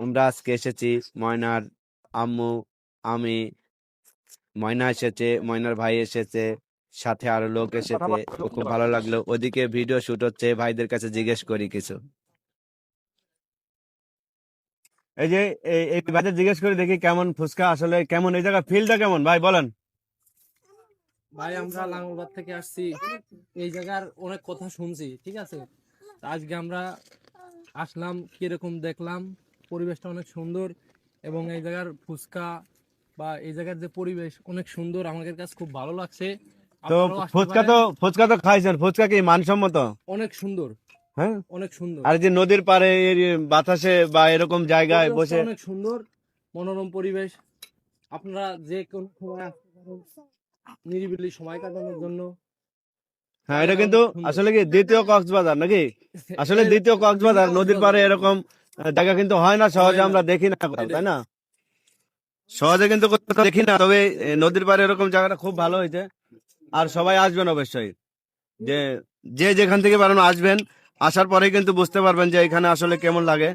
আমরা আজকে এসেছি ময়নার আম্মু আমি ময়না এসেছে ময়নার ভাই এসেছে সাথে আরও লোক এসেছে খুব ভালো লাগল। ওদিকে ভিডিও শুট হচ্ছে ভাইদের কাছে জিজ্ঞেস করি কিছু। এই যে এই ভাইদের জিজ্ঞেস করে দেখি কেমন ফুচকা আসলে কেমন এই জায়গা ফিলটা কেমন? ভাই বলেন। ভাই আমরা লাঙ্গলবাদ থেকে আসছি। এই জায়গার অনেক কথা শুনছি ঠিক আছে? আজকে আমরা আসলাম কীরকম দেখলাম? পরিবেশটা অনেক সুন্দর এবং এই জায়গার ফুচকা বা এই জায়গার যে পরিবেশ অনেক সুন্দর। আমাদের কাছে খুব ভালো লাগছে। তো ফুচকা তো ফুচকা তো খাইছেন। ফুচকা কি মানসম্মত? অনেক সুন্দর। হ্যাঁ? অনেক সুন্দর। আর যে নদীর পাড়ে বাতাসে বা এরকম জায়গায় বসে অনেক সুন্দর মনোরম পরিবেশ। আপনারা যে কোন সময় নিরিবিলি সময় কাটানোর জন্য। হ্যাঁ এটা কিন্তু আসলে কি দ্বিতীয় কক্সবাজার নাকি? আসলে দ্বিতীয় কক্সবাজার নদীর পাড়ে এরকম জায়গা কিন্তু হয় না সহজে আমরা দেখি না তাই না? সহজে কিন্তু দেখি না তবে নদীর পাড়ে এরকম জায়গাটা খুব ভালো হয়েছে আর সবাই আসবেন অবশ্যই। যে যে যেখান থেকে পারেন আসবেন। আসার পরে কিন্তু বুঝতে পারবেন যে এখানে আসলে কেমন লাগে।